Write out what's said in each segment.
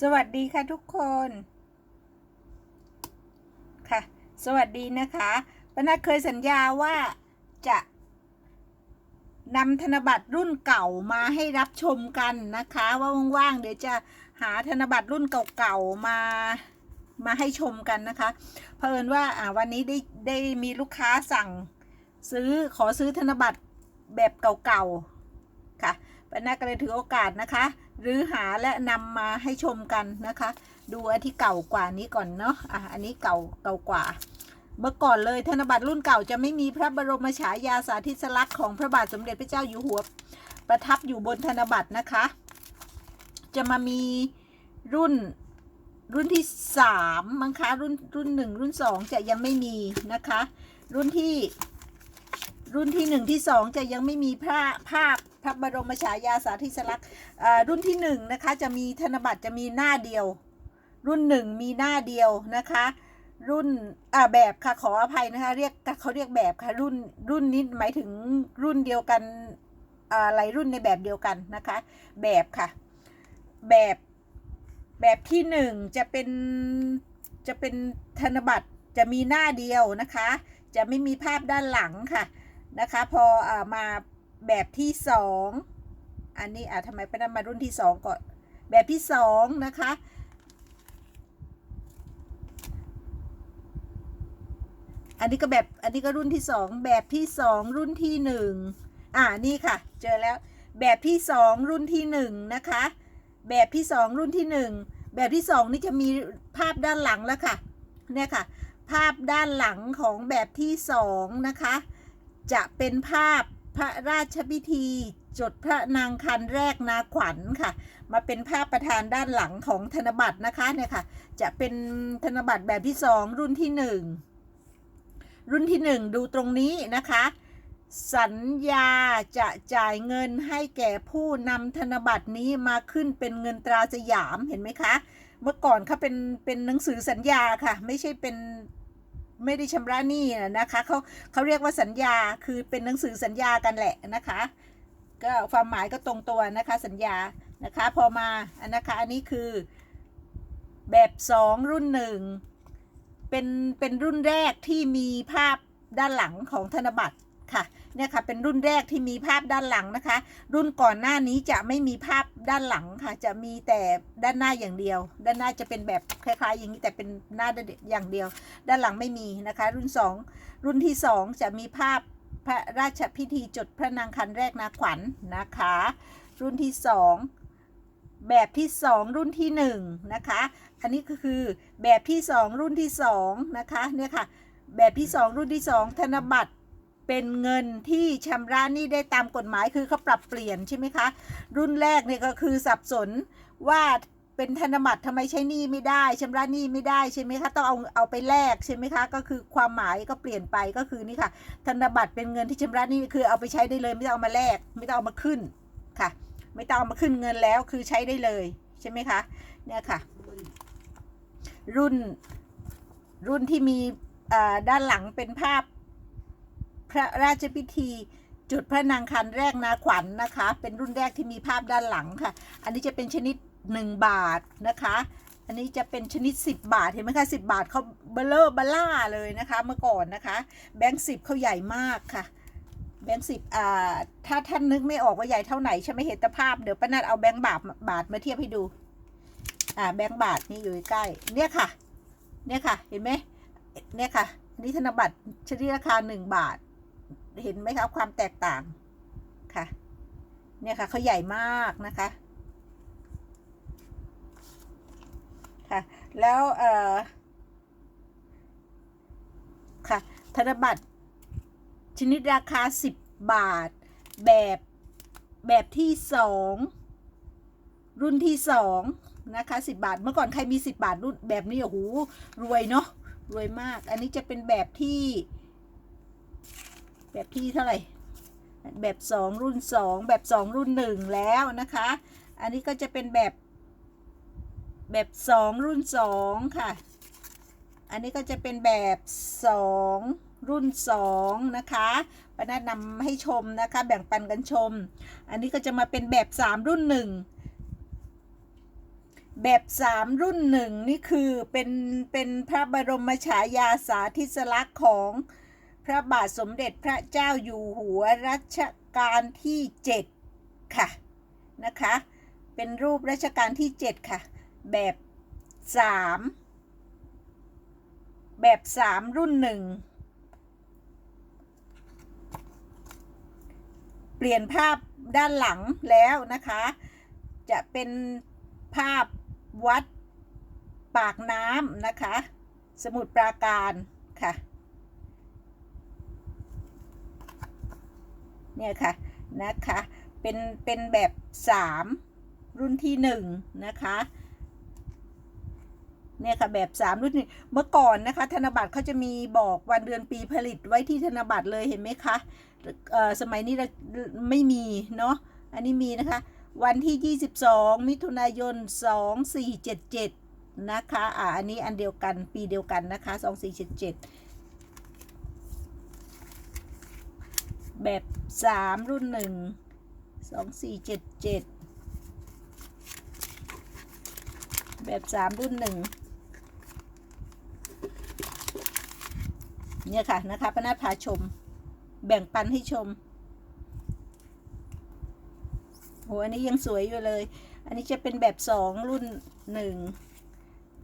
สวัสดีค่ะทุกคน ค่ะ สวัสดีนะคะปนัดเคยสัญญาว่าจะนำธนบัตรรุ่นเก่ามาให้รับชมกันนะคะ ว่าว่างๆเดี๋ยวจะหาธนบัตรรุ่นเก่าๆมามาให้ชมกันนะคะเผอิญว่าอ่าวันนี้ได้ได้มีลูกค้าสั่งซื้อขอซื้อธนบัตรแบบเก่าๆค่ะปนัดก็เลยถือโอกาสนะคะ หรือหาและนำมาให้ชมกันนะคะ ดูอันที่เก่ากว่านี้ก่อนเนาะอะอันนี้เก่าเก่ากว่า เมื่อก่อนเลยธนบัตรรุ่นเก่าจะไม่มีพระบรมฉายาสาธิสลักษณ์ของพระบาทสมเด็จพระเจ้าอยู่หัวประทับอยู่บนธนบัตรนะคะ จะมามีรุ่นรุ่นที่สามมั้งคะรุ่นรุ่นหนึ่งรุ่นสองจะยังไม่มีนะคะ รุ่นที่รุ่นที่หนึ่งที่สองจะยังไม่มีภาพภาพ พระบรมฉายาสาธิสลักษณ์รุ่นที่หนึ่งนะคะจะมีธนบัตรจะมีหน้าเดียว รุ่นหนึ่งมีหน้าเดียวนะคะ รุ่นอ่าแบบค่ะขออภัยนะคะเรียกเขาเรียกแบบค่ะรุ่นรุ่นนี้หมายถึงรุ่นเดียวกันอะไรรุ่นในแบบเดียวกันนะคะ แบบค่ะ แบบแบบที่หนึ่งจะเป็นจะเป็นธนบัตรจะมีหน้าเดียวนะคะ จะไม่มีภาพด้านหลังค่ะนะคะ พออมา แบบที่สองอันนี้อ่าทำไมไปนั่นมารุ่นที่สองก่อน แบบที่สองนะคะ อันนี้ก็แบบ อันนี้ก็รุ่นที่สองแบบที่สองรุ่นที่หนึ่งอ่านี่ค่ะ เจอแล้ว แบบที่สองรุ่นที่หนึ่งนะคะ แบบที่สองรุ่นที่หนึ่งแบบที่สองนี่จะมีภาพด้านหลังแล้วค่ะ เนี่ยค่ะ ภาพด้านหลังของแบบที่สองนะคะ จะเป็นภาพ พระราชพิธี จดพระนางคันแรกนาขวัญค่ะ มาเป็นภาพประธานด้านหลังของธนบัตรนะคะเนี่ยค่ะ จะเป็นธนบัตรแบบที่สองรุ่นที่หนึ่งรุ่นที่ 1 ดูตรงนี้นะคะ สัญญาจะจ่ายเงินให้แก่ผู้นำธนบัตรนี้มาขึ้นเป็นเงินตราสยามเห็นไหมคะ เมื่อก่อนเขาเป็นเป็นหนังสือสัญญาค่ะ ไม่ใช่เป็น ไม่ได้ชำระหนี้นะคะเขาเขาเรียกว่าสัญญาคือเป็นหนังสือสัญญากันแหละนะคะ ก็ความหมายก็ตรงตัวนะคะสัญญานะคะพอมาอันนะคะอันนี้คือแบบ 2 รุ่นหนึ่งเป็นเป็นรุ่นแรกที่มีภาพด้านหลังของธนบัตรค่ะ เนี่ยค่ะเป็นรุ่นแรกที่มีภาพด้านหลังนะคะ รุ่นก่อนหน้านี้จะไม่มีภาพด้านหลังค่ะ จะมีแต่ด้านหน้าอย่างเดียว ด้านหน้าจะเป็นแบบคล้ายๆ อย่างนี้แต่เป็นหน้าอย่างเดียว ด้านหลังไม่มีนะคะ รุ่น 2 รุ่นที่ 2 จะมีภาพพระราชพิธีจดพระนางคันแรกนาขวัญนนะคะ รุ่นที่ 2 แบบที่ 2 รุ่นที่ 1 นะคะ อันนี้ก็คือแบบที่ 2 รุ่นที่ 2 นะคะเนี่ยค่ะแบบที่ 2 รุ่นที่ 2 ธนบัตร เป็นเงินที่ชำระหนี้ได้ตามกฎหมายคือเขาปรับเปลี่ยนใช่ไหมคะ รุ่นแรกเนี่ยก็คือสับสนว่าเป็นธนบัตรทำไมใช้หนี้ไม่ได้ชำระหนี้ไม่ได้ใช่ไหมคะต้องเอาเอาไปแลกใช่ไหมคะก็คือความหมายก็เปลี่ยนไปก็คือนี่ค่ะ ธนบัตรเป็นเงินที่ชำระหนี้คือเอาไปใช้ได้เลยไม่ต้องเอามาแลกไม่ต้องเอามาขึ้นค่ะ ไม่ต้องเอามาขึ้นเงินแล้วคือใช้ได้เลยใช่ไหมคะเนี่ยค่ะ รุ่นรุ่นที่มีด้านหลังเป็นภาพ พระราชพิธีจุดพระนางคันแรกนาขวัญนนะคะ เป็นรุ่นแรกที่มีภาพด้านหลังค่ะ อันนี้จะเป็นชนิด 1 บาทนะคะ อันนี้จะเป็นชนิด 10 บาทเห็นไหมคะ 10 บาทเขาเบลเลอร์บล่าเลยนะคะ เมื่อก่อนนะคะ แบงค์สิบเขาใหญ่มากค่ะ แบงค์สิบอ่าถ้าท่านนึกไม่ออกว่าใหญ่เท่าไหนใช่ไหมเห็นแต่ภาพเดี๋ยวป้านัดเอาแบงค์บาทบาทมาเทียบให้ดูอ่าแบงค์บาทนี่อยู่ใกล้เนี่ยค่ะ เนี่ยค่ะเห็นไหมเนี่ยค่ะนี่ธนบัตรชนิดราคาหนึ่งบาท เห็นไหมคะความแตกต่างค่ะ เนี่ยค่ะเขาใหญ่มากนะคะ ค่ะ แล้วเอ่อค่ะ ธนบัตรชนิดราคาสิบบาท แบบแบบที่สองรุ่นที่สองนะคะสิบบาท เมื่อก่อนใครมีสิบบาทรุ่นแบบนี้โอ้โหรวยเนาะรวยมาก อันนี้จะเป็นแบบที่ แบบที่เท่าไหร่ แบบสองรุ่นสองแบบสองรุ่นหนึ่งแล้วนะคะ อันนี้ก็จะเป็นแบบ แบบสองรุ่นสองค่ะ อันนี้ก็จะเป็นแบบสองรุ่นสองนะคะปนัดนำให้ชมนะคะ แบ่งปันกันชม อันนี้ก็จะมาเป็นแบบสามรุ่นหนึ่งแบบสามรุ่นหนึ่งนี่คือเป็นเป็นพระบรมฉายาสาธิสลักษณ์ของ พระบาทสมเด็จพระเจ้าอยู่หัวรัชกาลที่เจ็ดค่ะนะคะ เป็นรูปรัชกาลที่เจ็ดค่ะ แบบสามแบบสามรุ่นหนึ่งเปลี่ยนภาพด้านหลังแล้วนะคะ จะเป็นภาพวัดปากน้ำนะคะ สมุทรปราการค่ะ เนี่ยค่ะนะคะเป็นเป็นแบบ 3 รุ่นที่1นะคะเนี่ยค่ะแบบ 3 รุ่นเมื่อก่อนนะคะธนบัตรเขาจะมีบอกวันเดือนปีผลิตไว้ที่ธนบัตรเลยเห็นไหมคะเอ่อสมัยนี้ไม่มีเนาะอันนี้มีนะคะวันที่ 22 มิถุนายน 2477 นะคะ อ่า อันนี้อันเดียวกัน ปีเดียวกันนะคะ 2477 แบบ3รุ่น1 2477แบบ3รุ่น1เนี่ยค่ะนะคะพนัทพาชม แบ่งปันให้ชมโหอันนี้ยังสวยอยู่เลย อันนี้จะเป็นแบบสองรุ่นหนึ่ง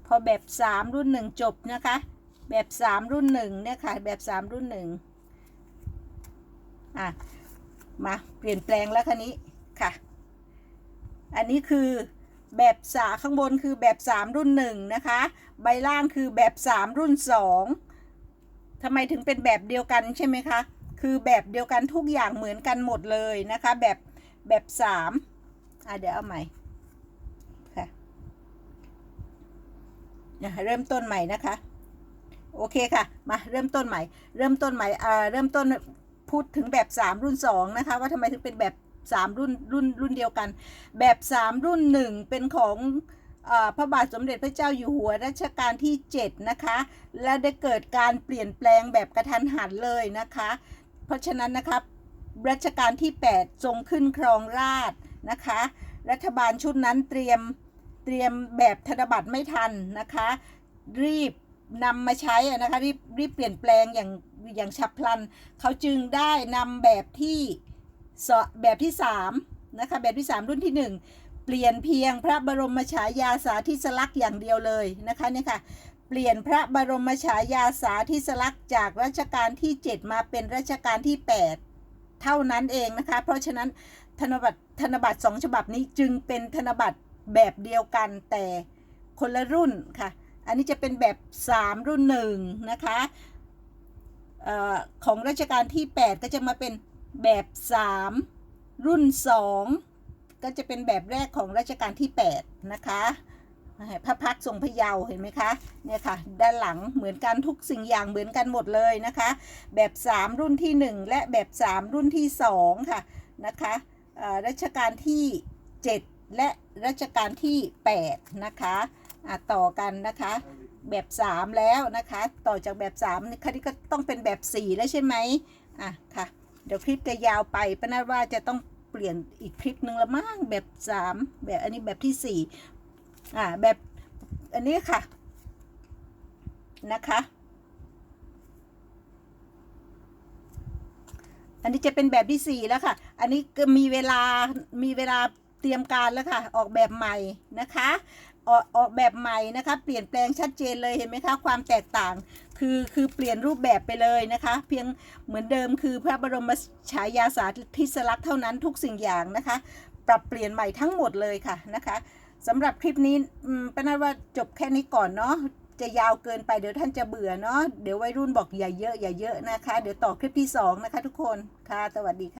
พอแบบสามรุ่นหนึ่งจบนะคะ แบบสามรุ่นหนึ่งเนี่ยค่ะแบบสามรุ่นหนึ่ง อะมาเปลี่ยนแปลงแล้วคันนี้ค่ะ อันนี้คือแบบสาข้างบนคือแบบสามรุ่นหนึ่งนะคะ ใบล่างคือแบบสามรุ่นสองทำไมถึงเป็นแบบเดียวกันใช่ไหมคะ คือแบบเดียวกันทุกอย่างเหมือนกันหมดเลยนะคะ แบบแบบสามอะเดี๋ยวเอาใหม่ค่ะอะเริ่มต้นใหม่นะคะ โอเคค่ะ มาเริ่มต้นใหม่ เริ่มต้นใหม่อ่าเริ่มต้น พูดถึงแบบสามรุ่นสองนะคะ ว่าทำไมถึงเป็นแบบสามรุ่นรุ่นรุ่นเดียวกัน แบบสามรุ่นหนึ่งเป็นของอพระบาทสมเด็จพระเจ้าอยู่หัวรัชกาลที่ 7 นะคะ และได้เกิดการเปลี่ยนแปลงแบบกระทันหันเลยนะคะ เพราะฉะนั้นนะครับรัชกาลที่ 8 ทรงขึ้นครองราชนะคะ รัฐบาลชุดนั้นเตรียมเตรียมแบบธนบัตรไม่ทันนะคะ รีบ นำมาใช้อะนะคะรีบรีบเปลี่ยนแปลงอย่างอย่างฉับพลัน เขาจึงได้นำแบบที่สแบบที่3นะคะแบบที่ 3 รุ่นที่ 1 เปลี่ยนเพียงพระบรมฉายาสาธิสลักษณ์อย่างเดียวเลยนะคะเนี่ยค่ะเปลี่ยนพระบรมฉายาสาธิสลักษณ์จากรัชกาลที่ 7 มาเป็นรัชกาลที่ 8 เท่านั้นเองนะคะ เพราะฉะนั้นธนบัตรธนบัตรสองฉบับนี้จึงเป็นธนบัตรแบบเดียวกันแต่คนละรุ่นค่ะ อันนี้จะเป็นแบบ 3 รุ่นหนึ่งนะคะออของรัชกาลที่ 8 ก็จะมาเป็นแบบ 3 รุ่น 2 ก็จะเป็นแบบแรกของรัชกาลที่ 8 นะคะพระพักทรงพะเยาวเห็นไหมคะเนี่ยค่ะด้านหลังเหมือนกันทุกสิ่งอย่างเหมือนกันหมดเลยนะคะ แบบ 3 รุ่นที่ 1 และแบบ 3 รุ่นที่ 2 ค่ะนะคะรัชกาลที่ 7 และรัชกาลที่ 8 นะคะ ต่อกันนะคะ แบบ 3 แล้วนะคะ ต่อจากแบบ3นี่คันนี้ก็ต้องเป็นแบบ 4 แล้วใช่ไหมอะค่ะ เดี๋ยวคลิปจะยาวไปป้านาว่าจะต้องเปลี่ยนอีกคลิปหนึ่งละมั้งแบบ 3 แบบอันนี้แบบที่4อ่าแบบอันนี้ค่ะนะคะ อันนี้จะเป็นแบบที่ 4 แล้วค่ะ อันนี้ก็มีเวลามีเวลาเตรียมการแล้วค่ะ ออกแบบใหม่นะคะ ออกออกแบบใหม่นะคะ เปลี่ยนแปลงชัดเจนเลยเห็นไหมคะ ความแตกต่างคือคือเปลี่ยนรูปแบบไปเลยนะคะ เพียงเหมือนเดิมคือพระบรมฉายาสาธิสลักษณ์เท่านั้นทุกสิ่งอย่างนะคะ ปรับเปลี่ยนใหม่ทั้งหมดเลยค่ะนะคะสำหรับคลิปนี้อืมเป็นนั้นว่าจบแค่นี้ก่อนเนาะจะยาวเกินไปเดี๋ยวท่านจะเบื่อเนาะเดี๋ยววัยรุ่นบอกอย่าเยอะอย่าเยอะนะคะ เดี๋ยวต่อคลิปที่สองนะคะทุกคนค่ะ สวัสดีค่ะ